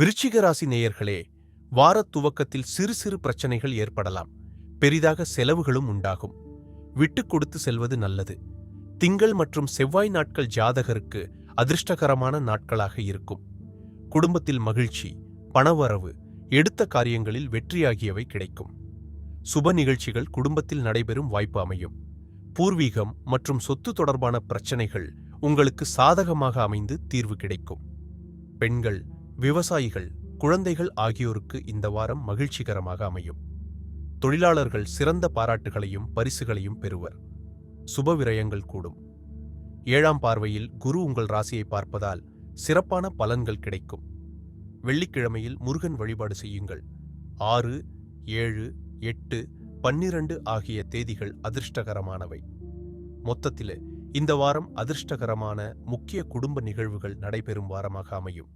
விருச்சிக ராசி நேயர்களே வாரத் துவக்கத்தில் சிறு சிறு பிரச்சனைகள் ஏற்படலாம். பெரிதாக செலவுகளும் உண்டாகும். விட்டுக் கொடுத்து செல்வது நல்லது. திங்கள் மற்றும் செவ்வாய் நாட்கள் ஜாதகருக்கு அதிர்ஷ்டகரமான நாட்களாக இருக்கும். குடும்பத்தில் மகிழ்ச்சி பணவரவு எடுத்த காரியங்களில் வெற்றியாகியவை கிடைக்கும். சுப நிகழ்ச்சிகள் குடும்பத்தில் நடைபெறும் வாய்ப்பு அமையும். பூர்வீகம் மற்றும் சொத்து தொடர்பான பிரச்சனைகள் உங்களுக்கு சாதகமாக அமைந்து தீர்வு கிடைக்கும். பெண்கள் விவசாயிகள் குழந்தைகள் ஆகியோருக்கு இந்த வாரம் மகிழ்ச்சிகரமாக அமையும். தொழிலாளர்கள் சிறந்த பாராட்டுகளையும் பரிசுகளையும் பெறுவர். சுப விரயங்கள் கூடும். ஏழாம் பார்வையில் குரு உங்கள் ராசியை பார்ப்பதால் சிறப்பான பலன்கள் கிடைக்கும். வெள்ளிக்கிழமையில் முருகன் வழிபாடு செய்யுங்கள். ஆறு ஏழு எட்டு பன்னிரண்டு ஆகிய தேதிகள் அதிர்ஷ்டகரமானவை. மொத்தத்தில் இந்த வாரம் அதிர்ஷ்டகரமான முக்கிய குடும்ப நிகழ்வுகள் நடைபெறும் வாரமாக அமையும்.